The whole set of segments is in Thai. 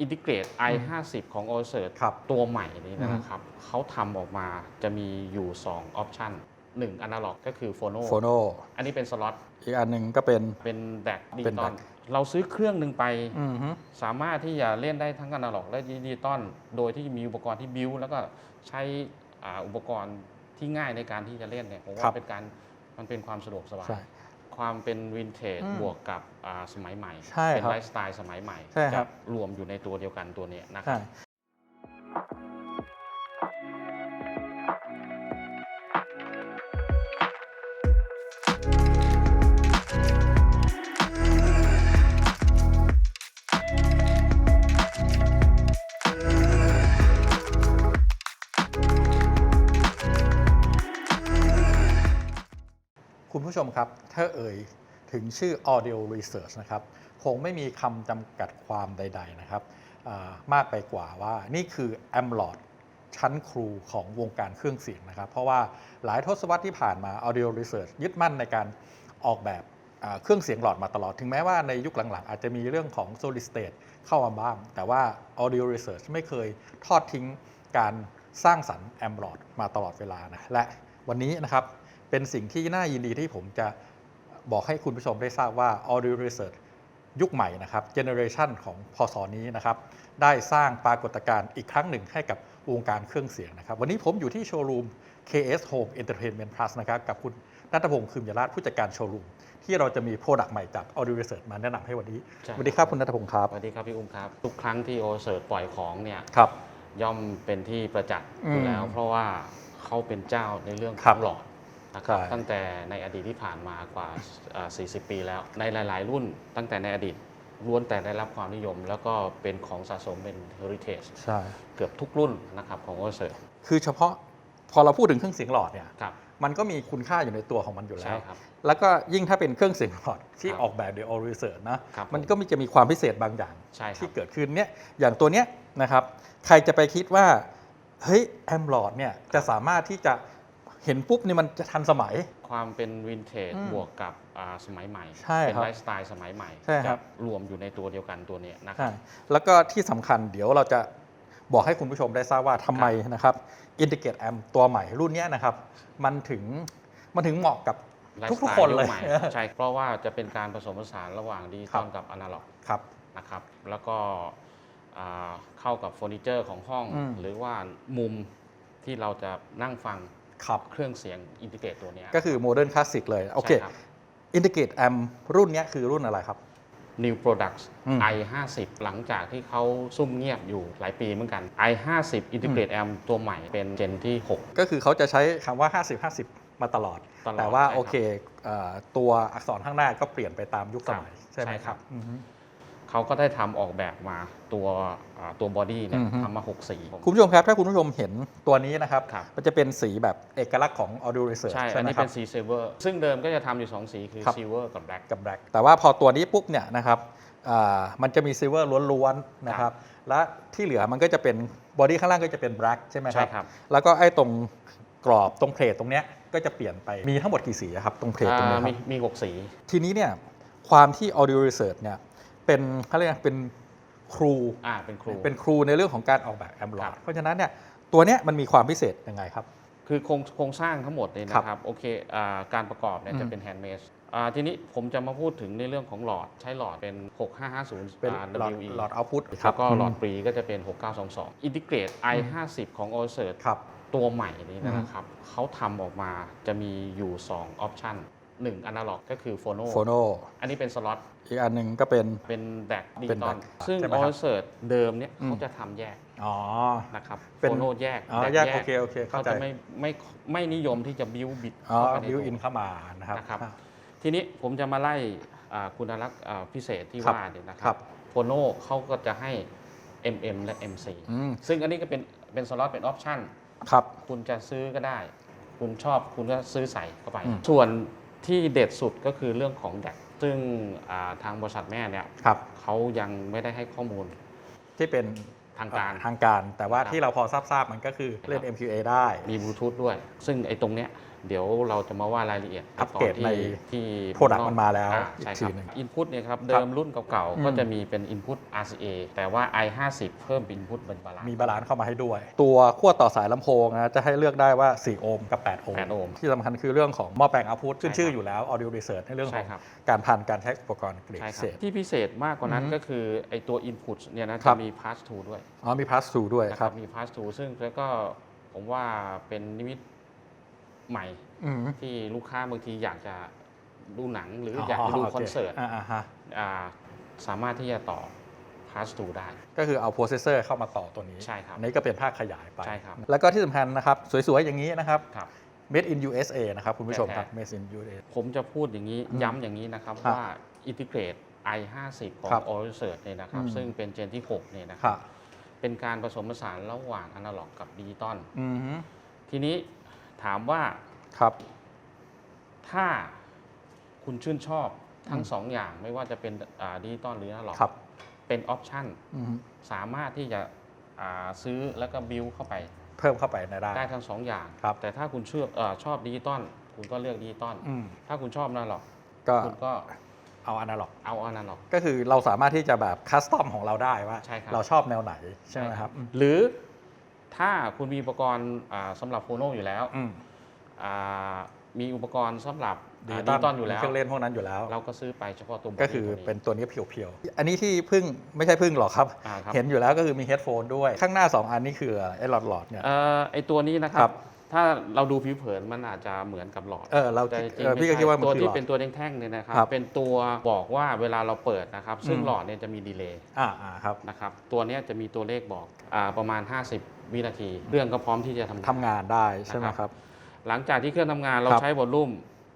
อินทิเกรต i 5 0 ของ o s e r ครับตัวใหม่นี้อืมนะครับเขาทำออกมาจะมีอยู่2ออปชัน1อนาล็อกก็คือโฟโนโฟโนอันนี้เป็นสล็อต อีกอันหนึ่งก็เป็น เป็นแดกดิเป็จินตอล DAC เราซื้อเครื่องหนึ่งไปอือฮึสามารถที่จะเล่นได้ทั้งอนาล็อกและดิจิตอล โดยที่มีอุปกรณ์ที่บิวแล้วก็ใช้อ่าอุปกรณ์ที่ง่ายในการที่จะเล่นเนี่ยผมครัว่าบเป็นการมันเป็นความสะดวกสบายใช่ ความเป็นวินเทจอืมบวกกับอ่าสมัยใหม่ ใช่เป็นครับไลฟ์สไตล์สมัยใหม่ใช่ครับจะรวมอยู่ในตัวเดียวกันตัวเนี้ยนะคใช่ คุณผู้ชมครับ ถ้าเอ่ยถึงชื่อ Audio Research นะครับ คงไม่มีคำจำกัดความใด ๆ นะครับ มากไปกว่าว่านี่คือ a m l o t ชั้นครูของวงการเครื่องเสียงนะครับ เพราะว่าหลายทศวรรษที่ผ่านมา Audio Research ยึดมั่นในการออกแบบเครื่องเสียงหลอดมาตลอด ถึงแม้ว่าในยุคหลังๆ อาจจะมีเรื่องของ Solid State เข้ามาบ้าง แต่ว่า Audio Research ไม่เคยทอดทิ้งการสร้างสรรค์ a m l o t มาตลอดเวลานะ และวันนี้นะครับ เป็นสิ่งที่น่ายินดีที่ผมจะบอกให้คุณผู้ชมได้ทราบว่า Audio Research ยุคใหม่นะครับเจเนอเรชันของพศนี้นะครับได้สร้างปรากฏการณ์อีกครั้งหนึ่งให้กับวงการเครื่องเสียงนะครับ วันนี้ผมอยู่ที่โชว์รูม KS Home Entertainment Plus นะครับกับคุณนัทพงศ์คืมยราชผู้จัดการโชว์รูม ที่เราจะมีโปรดักต์ใหม่จาก Audio Research มาแนะนำให้วันนี้ใช่ สวัสดีครับคุณนัทพงศ์ครับ สวัสดีครับพี่อุ้มครับ ทุกครั้งที่โอเซิร์ปล่อยของเนี่ยครับ ย่อมเป็นที่ประจักษ์อืมอยู่แล้วเพราะว่าเขาเป็นเจ้าในเรื่องขครัอบ งหลอด นะครับใช่ตั้งแต่ในอดีตที่ผ่านมากว่าเอ่อ40 ปีแล้ว ในหลาย ๆ รุ่นตั้งแต่ในอดีตล้วนแต่ได้รับความนิยม แล้วก็เป็นของสะสมเป็น heritage ใช่เกือบทุกรุ่นนะครับของโอเซิร์คือเฉพาะพอเราพูดถึงเครื่องเสียงหลอดเนี่ยครับมันก็มีคุณค่าอยู่ในตัวของมันอยู่แล้ใช่วครับแล้วก็ยิ่งถ้าเป็นเครื่องเสียงหลอดที่ครับออกแบบโดย Audio Research นะครับมันก็มีจะมีความพิเศษบางอย่างใช่ครัที่บเกิดขึ้นเนี่ย อย่างตัวเนี้ยนะครับ ใครจะไปคิดว่า เฮ้ยแอมหลอดเนี่ยจะสามารถที่จะ เห็นปุ๊บนี่มันจะทันสมัย ความเป็นวินเทจอืมบวกกับอ่าสมัยใหม่ ใช่เป็นครับไลฟ์สไตล์สมัยใหม่ใช่ครับ จะรวมอยู่ในตัวเดียวกันตัวเนี้ยนะครัใช่บ แล้วก็ที่สำคัญเดี๋ยวเราจะบอกให้คุณผู้ชมได้ทราบว่าทำไมนะครับอินทิเกตแอมตัวใหม่รุ่นเนี้ยนะครับ มันถึงมันถึงเหมาะกับ ไลฟ์ทุกสไตๆคนเลยใหม่ใช่เพราะว่าจะเป็นการผสมผสานระหว่างดิจิครัตอบลกับอนาล็อกครับ นะครับ แล้วก็อ่าเข้ากับเฟอร์นิเจอร์ของห้อง อืม หรือว่ามุมที่เราจะนั่งฟัง ครับ เครื่องเสียงอินทิเกรตตัวเนี้ย ก็คือโมเดิร์นคลาสสิกเลย โอเค ใช่รับ อินทิเกตแอมรุ่นเนี้ยคือรุ่นอะไรครับ New Products อืม i 5 0หลังจากที่เขาซุ่มเงียบอยู่หลายปีเหมือนกัน i 5 0 Integrate Amp ตัวใหม่เป็นเจนที่ 6 ก็คือเขาจะใช้คำว่า 50 50 มาตลอด ตลอดแต่ว่าใช่ครับโอเคเอ่อตัวอักษรข้างหน้าก็เปลี่ยนไปตามยุคสมัย ครับใช่ไหมใช่คครัรับ บอือฮึ เขาก็ได้ทำออกแบบมาตัวอ่าตัวบอดี้เนี่ยอือฮึทำมา 6 สี คุณผู้ชมครับ ถ้าคุณผู้ชมเห็นตัวนี้นะครับครับมันจะเป็นสีแบบเอกลักษณ์ของ Audio Research ใช่ใช่อันไหมนี้ครัเป็บนสีเซเวอร์ ซึ่งเดิมก็จะทำอยู่ 2 สีคือครับซิลเวอร์กับแบล็กกับ Black แต่ว่าพอตัวนี้ปุ๊บเนี่ยนะครับอ่ามันจะมีซิลเวอร์ล้วนๆนะครับ และที่เหลือมันก็จะเป็นบอดี้ข้างล่างก็จะเป็น Black ใช่ไหมคใช่รับครับ แล้วก็ไอ้ตรงกรอบตรงเพลทตรงเนี้ยก็จะเปลี่ยนไป มีทั้งหมดกี่สีอะครับ ตรงเพลทตรงเนี้ยคมีรับ มี6สี ทีนี้เนี่ยความที่ Audio Research เนี่ย เป็นเขาเรียกว่าเป็นครูอ่าเป็นครูเป็นครูในเรื่องของการออกแบบแอมลอครัดบเพราะฉะนั้นเนี่ยตัวเนี้ยมันมีความพิเศษยังไงครับ คือโครงโครงสร้างทั้งหมดเนี่ยครับนะครับโอเคอ่าการประกอบเนี่ยอืมจะเป็นแฮนด์เมดทีนี้ผมจะมาพูดถึงในเรื่องของหลอดใช้หลอดเป็น 6550เป็นอ่าหลอด WE หลอดเอาพุตแล้วก็หลอดปรีก็จะเป็น 6922 Integrate i 5 0 ของ o s e r ครับตัวใหม่นี้นะครับเขาทำออกมาจะมีอยู่ 2 ออปชัน 1อนาล็อกก็คือโฟโนโฟโนอันนี้เป็นสล็อตอีกอันหนึ่งก็เป็นเป็นแดกดิเป็จินตอล DAC ซึ่งใช่ไหม o ครับ s e r เดิมเนี่ยอืมเขาจะทำแยกอ๋อนะครับเป็นโฟโนแยกอ๋อแดกแยกโอเคโอเคเข้าเขาใจจะไม่ไม่ไม่นิยมที่จะบิวบิดอ๋อเข้าไปในบิวตัวอินเข้ามานะครับนะครับ ทีนี้ผมจะมาไล่อ่าคุณลักษณ์อ่าพิเศษที่ครับว่าเนี่ยนะคครัรับบโฟโนเขาก็จะให้ MM และ MC อืมซึ่งอันนี้ก็เป็นเป็นสล็อตเป็นออปชั่นครับคุณจะซื้อก็ได้ คุณชอบคุณก็ซื้อใส่เข้าไปอืมส่วน ที่เด็ดสุดก็คือเรื่องของแดกซึ่งอ่าทางบริษัทแม่เนี่ยครับเขายังไม่ได้ให้ข้อมูล ที่เป็นทางการทางการ แต่ว่าครับที่เราพอทราบทราบๆมันก็คือเล่น MQA ได้มีบลูทูธด้วย ซึ่งไอ้ตรงเนี้ย เดี๋ยวเราจะมาว่ารายละเอียดอัปเกรดตนที่ในที่ product มันมาแล้วอ่อีกใช่ทีครับหนึ่ง input เนี่ยครับ เดิมรุ่นเก่าอืๆมก็จะมีเป็น input RCA แต่ว่า i50 เพิ่ม input เป็นบาลานซ์มีบาลานซ์เข้ามาให้ด้วย ตัวขั้วต่อสายลำโพงนะจะให้เลือกได้ว่า 4 โอห์มกับ 8 โอห์ม8โอห์มที่สำคัญคือเรื่องของหม้อแปลงเอาพุทขึ้นใช่ชื่อครับอยู่แล้ว Audio Research ในเรื่องขใช่องครับการพันการใช้อุปกรณ์เกรดใช่พิครัเศบษที่พิเศษมากกว่านั้นอือฮึก็คือไอตัว input เนี่ยนะครัจะบมี pass through ด้วยอ๋อมี pass through ด้วยนะคครัรับบมี pass through ซึ่งแล้วก็ผมว่าเป็นนิมิต ใหม่อืมที่ลูกค้าบางทีอยากจะดูหนังหรืออยากจะดูโคอนเสิร์ตอ่าอ่าฮะอ่าสามารถที่จะต่อ pass through ได้ ก็คือเอาโปรเซสเซอร์เข้ามาต่อตัวนี้ ใช่ครับอันนี้ก็เป็นภาคขยายไป ใช่ครับ แล้วก็ที่สำคัญนะครับ สวยๆ อย่างนี้นะครับครับ made in USA นะครับ คุณผู้ชมครับแท้ๆ made in USA ผมจะพูดอย่างนี้อืมย้ำอย่างนี้นะครับครับว่า Integrate i50 ของครับ o r i s e r c เนี่ยนะครับอืมซึ่งเป็นเจนที่ 6 เนี่ยนะคครับรับ เป็นการผสมผสานระหว่างอนาล็อกกับดิจิตอลอืมฮึทีนี้ ถามว่าครับ ถ้าคุณชื่นชอบทั้งอืมสองอย่างไม่ว่าจะเป็นดิจิตอลหรืออนาล็อกครับเป็นออปชันอืมฮึสามารถที่จะอ่าซื้อแล้วก็บิวเข้าไป เพิ่มเข้าไปในได้ได้ทั้งสองอย่างครับแต่ถ้าคุณเชื่อเออชอบดิจิตอลคุณก็เลือกดิจิตอลอืมถ้าคุณชอบอนาล็อกก็คุณก็เอาอนาล็อกเอาอนาล็อกก็คือเราสามารถที่จะแบบคัสตอมของเราได้ว่าใช่ครับเราชอบแนวไหนใช่ไหมครับ หรือ ถ้าคุณมีอุปกรณ์อ่าสำหรับโฟโนอยู่แล้วอืมอ่ามีอุปกรณ์สำหรับดิดิจิจิตอลอยู่แล้วเครื่องเล่นพวกนั้นอยู่แล้ว เราก็ซื้อไปเฉพาะตัวบก็ดี้คือตัวนี้เป็นตัวนี้เพียวๆ อันนี้ที่พึ่งไม่ใช่พึ่งหรอกครับอ่าครับ เห็นอยู่แล้วก็คือมีเฮดโฟนด้วย ข้างหน้า 2 อันนี้คือไอ้หลอดหลอดๆเนี่ยเอ่อไอตัวนี้นะคครัรับบถ้าเราดูผิวเผินมันอาจจะเหมือนกับหลอดเออเราแต่จริงเออๆพี่ก็ไม่คิดว่ามันตัวคือที่หลอดเป็นตัวแท่งๆเนี่ยนะครับครับ เป็นตัวบอกว่าเวลาเราเปิดนะครับ ซึ่งอืมหลอดเนี่ยจะมีดีเลย์อ่าอ่าครับนะครับตัวเนี้ยจะมีตัวเลขบอกอาประมาณ 50 วินาทีเครื่องก็พร้อมที่จะทำงานทำงานได้ใช่ไหมครับ หลังจากที่เครื่องทำงานเราครับใช้วอลลุ่ม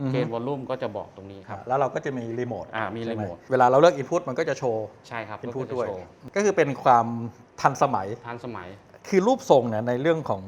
อือฮึเกณฑ์วอลลุ่มก็จะบอกตรงนี้ครับ แล้วเราก็จะมีรีโมทอ่ามีใช่ไหรีโมทเวลาเราเลือกอินพุตมันก็จะโชว์ใช่ครับอินพุตก็จะด้วยโชว์ก็คือเป็นความทันสมัยทันสมัย คือรูปทรงเนี่ยในเรื่องของ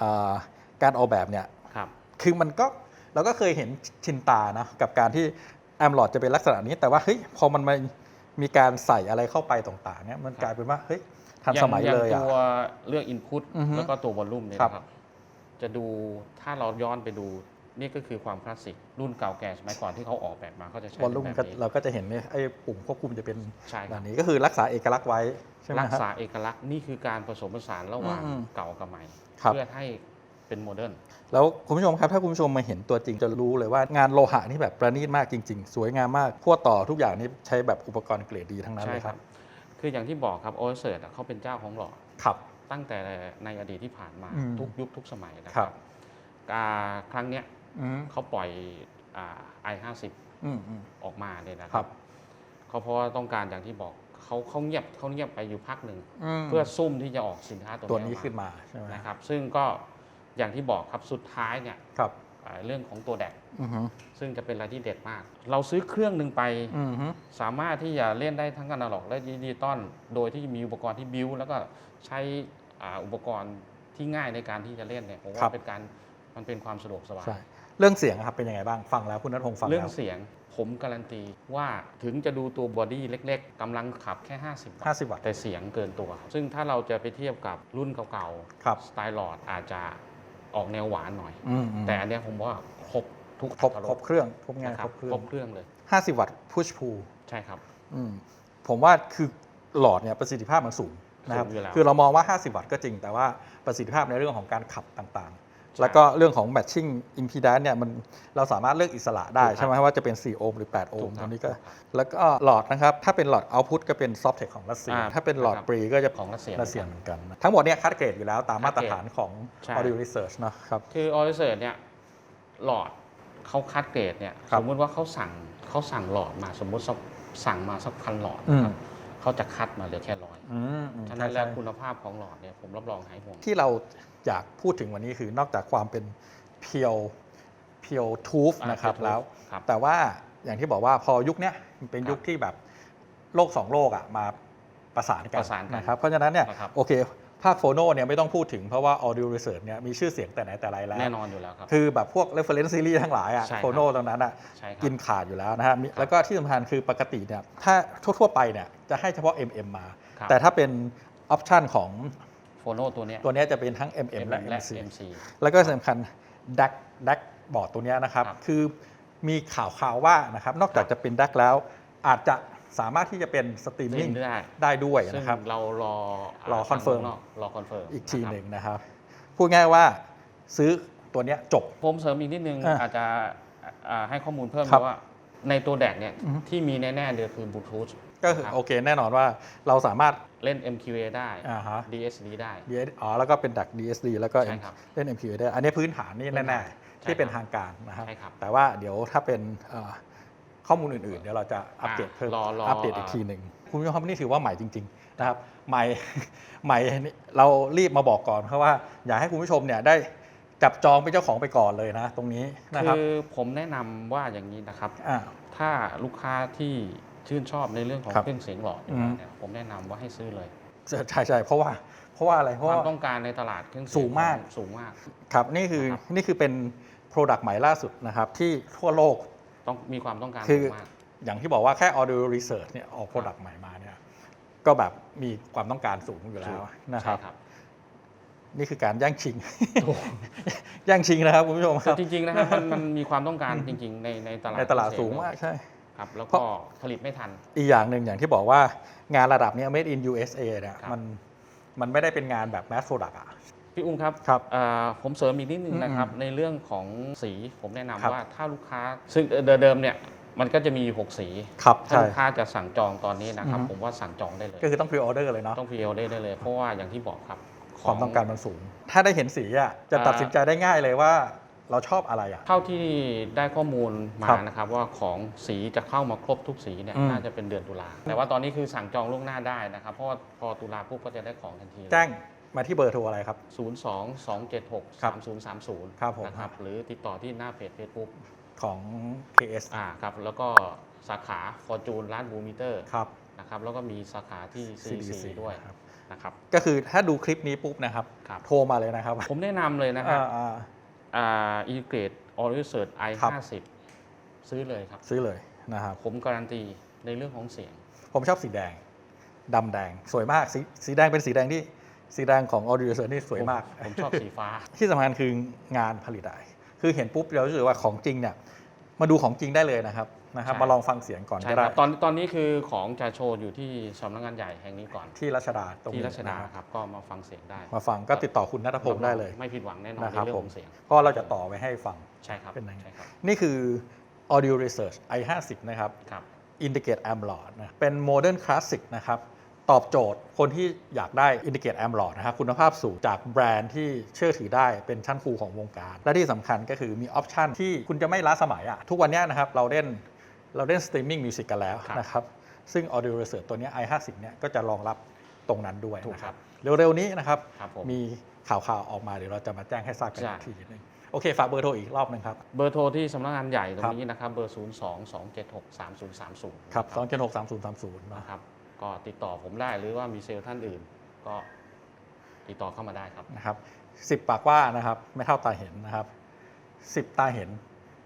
อาการออกแบบเนี่ยครับคือมันก็เราก็เคยเห็นชินตานะกับการที่แอมหลอดจะเป็นลักษณะนี้ แต่ว่าเฮ้ยพอมันมามีการใส่อะไรเข้าไปต่างๆเนี่ยมันกลายเป็นว่าเฮ้ย ทันสมัยอางเลยอางอะตัวเลือก Input อือฮึแล้วก็ตัววอลลุ่มเนี่ยครับนะครับ จะดูถ้าเราย้อนไปดูนี่ก็คือความคลาสสิกรุ่นเก่าแก่สมัยก่อนที่เขาออกแบบมาเขาจะใช้วอลลุ่มแบบก็นี้เราก็จะเห็นเนี่ยไอ้ปุ่มควบคุมจะเป็นใช่คแบรับบนี้ก็คือรักษาเอกลักษณ์ไว้ใช่ไหมรักครับษาเอกลักษณ์นี่คือการผสมผสานระหว่างอืมเก่ากับใหม่ครับเพื่อให้เป็นโมเดิร์นแล้วคุณผู้ชมครับ ถ้าคุณผู้ชมมาเห็นตัวจริงจะรู้เลยว่างานโลหะนี่แบบประณีตมากจริง ๆ สวยงามมากขั้วต่อทุกอย่างนี่ใช้แบบอุปกรณ์เกรดดีทั้งนั้นใช่เลยคครัรับบ คืออย่างที่บอกครับโอเอเซิร์เขาเป็นเจ้าของหลอดครับ ตั้งแต่ในอดีตที่ผ่านมาอืมทุกยุคทุกสมัยนะคครัรับบ อ่าครั้งเนี้ยอืมเขาปล่อยไอห้าสิบอืมอืม ออกมาเนี่ยนะคครัรับ บเขาเพราะว่าต้องการอย่างที่บอกเขาเขาเงียบเขาเงียบไปอยู่พักหนึ่งมเพื่อซุ่มที่จะออกสินค้าตัวตัวนี้ออกขึ้นมาใช่ไหมนะครับ ซึ่งก็อย่างที่บอกครับสุดท้ายเนี่ย ครับอ่า เรื่องของตัวแดกอือฮึซึ่งจะเป็นอะไรที่เด็ดมาก เราซื้อเครื่องหนึ่งไปอือฮึสามารถที่จะเล่นได้ทั้งอนาล็อกและดิจิตอลโดยที่มีอุปกรณ์ที่บิวแล้วก็ใช้อ่าอุปกรณ์ที่ง่ายในการที่จะเล่นเนี่ยผมว่าเป็นการมันเป็นความสะดวกสบายใช่เรื่องเสียงอะครับเป็นยังไงบ้างฟังแล้วคุณนัทพงศ์ฟังเรื่อแล้งวเสียงผมการันตีว่าถึงจะดูตัวบอดี้เล็ก ๆกำลังขับแค่ 50วัตต์50 วัตต์แต่เสียงเกินตัว ซึ่งถ้าเราจะไปเทียบกับรุ่นเก่าครับๆสไตล์หลอดอาจจะ ออกแนวหวานหน่อย อืมอืมแต่อันเนี้ยผมว่าครบทุกครบอรรถครบเครื่องครบงานนะคครัรบบเครื่อครงบเครื่องเลย50วัตต์พุชพูใช่ครับอืมผมว่าคือหลอดเนี่ยประสิทธิภาพมันสูงนะครับสูงอยู่แล้ว คือเรามองว่า 50 วัตต์ก็จริงแต่ว่าประสิทธิภาพในเรื่องของการขับต่างๆ แล้วก็เรื่องของ matching impedance เนี่ยมันเราสามารถเลือกอิสระได้ถูกครับใช่ไหมว่าจะเป็น 4 โอห์มหรือ 8 โอถูห์มกคตรัรบงนี้ก็ถูกครับแล้วก็หลอดนะครับ ถ้าเป็นหลอด output ก็เป็น softech ของรัสเซียอ่าถ้าเป็นหลอดนะครับปรีก็จะของรัสเซียรัสเซียเหมือนกันนะทั้งหมดเนี่ยคัดเกรดอยู่แล้วตามมาตรฐานของใช่ Audio Research นะครับ คือออริเซิร์เนี่ยหลอดเขาคัดเกรดเนี่ยครับสมมุติว่าเขาสั่งเขาสั่งหลอดมาสมมุติสักสั่งมาสักพันหลอดอืมนะครับเขาจะคัดมาเหลือแค่ร้อยอืมอืมฉะใช่นั้นแล้วใช่คุณภาพของหลอดเนี่ยผมรับรองหายห่วงที่เรา อยากพูดถึงวันนี้คือนอกจากความเป็นเพียวเพียวทูฟอ่านะครับ pure tooth แล้วครับแต่ว่าอย่างที่บอกว่าพอยุคเนี้ยมันเป็นครับยุคที่แบบโลกสองโลกอะมาประสานกันประสานกันนะครับเพราะฉะนั้นเนี่ยนะครับโอเคภาคโฟโนเนี่ยไม่ต้องพูดถึงเพราะว่า Audio Research เนี่ยมีชื่อเสียงแต่ไหนแต่ไรแล้ว แน่นอนอยู่แล้วครับ คือแบบพวก reference series ทั้งหลายอะใช่ครับโฟโนตรงนั้นอะใช่ครับกินขาดอยู่แล้วนะฮะมีแล้วก็ที่สำคัญคือปกติเนี่ยถ้าทั่วๆไปเนี่ยจะให้เฉพาะ MM มาครับแต่ถ้าเป็นออปชันของโฟโนตัวเนี้ยตัวเนี้ยจะเป็นทั้ง MM และและ MC MC แล้วก็สำคัญ DAC DAC บอร์ดตัวเนี้ยนะครับครับ คือมีข่าวข่าวว่านะครับ นอกจากจะเป็นแดกแล้ว อาจจะสามารถที่จะเป็นสตรีมซึ่มิ่งงได้ได้ด้วยซึ่งนะครับเรารอรอ confirm ทางข้างนกรอคอนเฟิร์มอีกทีหนึ่งนะครับ พูดง่ายว่าซื้อตัวเนี้ยจบผมเสริมอีกนิดนึงอะอาจจะอ่าให้ข้อมูลเพิ่มครับว่าในตัวแดกเนี่ยอือฮึที่มีแน่ๆเดียวคือบลูทูธ ก็คือโอเคแน่นอนว่าเราสามารถเล่น MQA ได้ อ่าฮะ DSD ได้ DS อ๋อ แล้วก็เป็นดัก DSD แล้วก็ใช่ครับเล่น MQA ได้ อันนี้พื้นฐานนี่พื้นแน่ฐานๆใช่ที่เป็นครับทางการนะครับใช่ครับ แต่ว่าเดี๋ยวถ้าเป็นเอ่อข้อมูลอื่นๆ เดี๋ยวเราจะอัปเดตเพิ่มรอรออัปเดตอีกอ่าทีหนึ่งคุณผู้ชมครับนี่ถือว่าใหม่จริง ๆ นะครับ ใหม่ ใหม่นี่เรารีบมาบอกก่อนเพราะว่าอยากให้คุณผู้ชมเนี่ยได้จับจองเป็นเจ้าของไปก่อนเลยนะ ตรงนี้นะครับคือผมแนะนำว่าอย่างนี้นะครับ อ่า ถ้าลูกค้าที่ ชื่นชอบในเรื่องของครับเครื่องเสียงหลอดอยู่อืมแล้วเนี่ยผมแนะนำว่าให้ซื้อเลยใช่ใช่เพราะว่าเพราะว่าอะไรเพคราะวามว่าต้องการในตลาดเครื่องเสียสูงมาก สูงมาก ครับนี่คือนะครับ นี่คือเป็น Product ใหม่ล่าสุดนะครับที่ทั่วโลก ต้องมีความต้องการคือ สูงมาก อย่างที่บอกว่าแค่ audio research เนี่ยออก product ใหม่มาเนี่ยก็แบบมีความต้องการสูงอยู่แล้วนะครับ ใช่ครับนี่คือการแย่งชิงแย่งชิงนะครับคุณผู้ชมคแต่รับจริงๆนะครับมันมันมีความต้องการจริง ๆ ในในตลาดในตลาดเคสูรื่องงเยมากใช่ ครับแล้วเพก็ราะผลิตไม่ทัน อีกอย่างหนึ่งอย่างที่บอกว่างานระดับเนี้ย made in USA เนี่ยครับมันมันไม่ได้เป็นงานแบบ mass product อะพี่อุ้มครับครับอ่าผมเสริมอีกนิดนึงอืมนะครับ ในเรื่องของสีผมแนะนำครับว่าถ้าลูกค้า ซึ่งเดิมๆเนี่ยมันก็จะมีอยู่6สีครับถ้าใช่ลูกค้าจะสั่งจองตอนนี้นะครับอือฮึผมว่าสั่งจองได้เลย ก็คือต้อง pre order เลยเนาะต้องพีเอได้ได้เลย เพราะว่าอย่างที่บอกครับ ความต้องการมันสูง ถ้าได้เห็นสีอะจะตัดสินใจได้ง่ายเลยว่า เราชอบอะไรอะ เท่าที่ได้ข้อมูลมาครับนะครับว่าของสีจะเข้ามาครบทุกสีเนี่ยอืม น่าจะเป็นเดือนตุลาแต่ว่าตอนนี้คือสั่งจองล่วงหน้าได้นะครับ เพราะว่าพอตุลาปุ๊บก็จะได้ของทันทีเลย แจ้งมาที่เบอร์โทรอะไรครับ 0 2 2 7 6 ครับ3 0 3 0ครับผม นะครับหรือติดต่อที่หน้าเพจ Facebook ของ KS อ่าครับแล้วก็สาขาฟอร์จูนร้านบูมิเตอร์ครับ นะครับแล้วก็มีสาขาที่ CDC ด้วยนะครับ นะครับ ก็คือถ้าดูคลิปนี้ปุ๊บนะครับ ครับ โทรมาเลยนะครับผมแนะนำเลยนะครับ อ่า อ่าอินเกรดออริเซิร์ตไอครับ ห้าสิบซื้อเลยครับ ซื้อเลยนะครับ ผมการันตีในเรื่องของเสียง ผมชอบสีแดงดำแดง สวยมากสีสีแดงเป็นสีแดงที่สีแดงของ Audio Research นี่สวยมาก ผมชอบสีฟ้า ที่สำคัญคืองานผลิตได้ คือเห็นปุ๊บเรารู้สึกว่าของจริงเนี่ยมาดูของจริงได้เลยนะครับ นะครับใช่ มาลองฟังเสียงก่อนใช่ก็คได้รับตอนตอนนี้คือของจะโชว์อยู่ที่สำนักงานใหญ่แห่งนี้ก่อนที่รัชดาตรงที่นี้รัชดานะครับครับก็มาฟังเสียงได้มาฟังก็ติดต่อคุณนัทพงศ์ได้เลยไม่ผิดหวังแน่นอนนะในครับเรื่องผขมองเสียงเพราะเราจะต่อไว้ให้ฟัง ใช่ครับเป็นไง ใช่ครับนี่คือ Audio Research i50 นะครับ ครับ Indicate Amp Lord นะเป็นโมเดิร์นคลาสสิกนะครับ ตอบโจทย์คนที่อยากได้ Indicate Amp Lord นะครับคุณภาพสูงจากแบรนด์ที่เชื่อถือได้เป็นชั้นครูของวงการ และที่สำคัญก็คือมีออปชันที่คุณจะไม่ล้าสมัยอะทุกวันเนี้ยนะครับเราเล่น เราเล่นสตรีมมิ่งมิวสิกกันแล้วครับนะครับซึ่ง Audio Research ตัวเนี้ย i50 เนี่ยก็จะรองรับตรงนั้นด้วยถูกนะคครัรับบเร็วๆนี้นะครับครับผมมีข่าวๆออกมาเดี๋ยวเราจะมาแจ้งให้ทราบกันใช่อีกทีหนึงโอเค ฝากเบอร์โทรอีกรอบหนึงครับ เบอร์โทรที่สำนักงานใหญ่ตรครังบนี้นะครับ เบอร์ 0 2 2 7 6 3 0 3 0 ครับ 2 7 6 3 0 3 0เนาะนะครับ ก็ติดต่อผมได้หรือว่ามีเซลล์ท่านอื่น ก็ติดต่อเข้ามาได้ครับนะครับสิบปากว่านะครับ ไม่เท่าตาเห็นนะครับสิบตาเห็น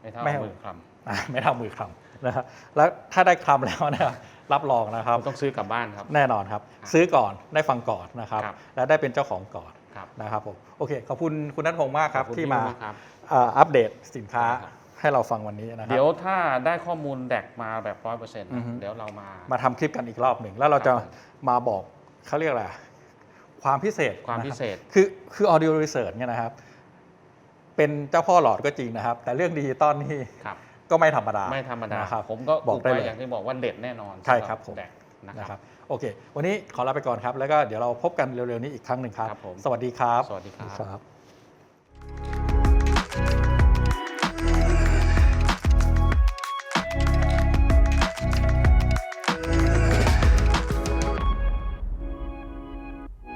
ไม่เท่าไม่เอามือคอะไม่เท่ามือคำนะครับแล้วถ้าได้คำแล้วนะครับรับรองนะคำรับผมต้องซื้อกลับบ้านครับ แน่นอนครับครับ ซื้อก่อนได้ฟังก่อนนะครับ ครับ และได้เป็นเจ้าของก่อนครับนะครับผมโอเคขอบคุณคุณนัทพงศ์มากครับ ขอณที่พี่มากครับอ่าอัปเดตสินค้าได้ครับ ให้เราฟังวันนี้นะครัเดี๋ยวถ้าได้ข้อมูลแดกมาแบบร้อยเปอร์เซ็นต์อือฮึ เดี๋ยวเรามา มาทำคลิปกันอีกรอบหนึ่ง แล้วเราจะครับผมมาบอกเขาเรียกอะไรความพิเศษความนะครับพิเศษ คือคือ audio research เนี่ยนะครับ เป็นเจ้าพ่อหลอดก็จริงนะครับ แต่เรื่องดิจิตอลนี่ครับก็ไม่ธรรมดาไม่ธรรมดานะครับผมก็บอกได้ปเลยอย่างที่บอกว่าเด็ดแน่นอนใช่ครับผมแดกนะนะคครัรับบโอเค วันนี้ขอลาไปก่อนครับ แล้วก็เดี๋ยวเราพบกันเร็วๆนี้อีกครั้งหนึ่งครับครับผมสวัสดีครับ สวัสดีครับครับ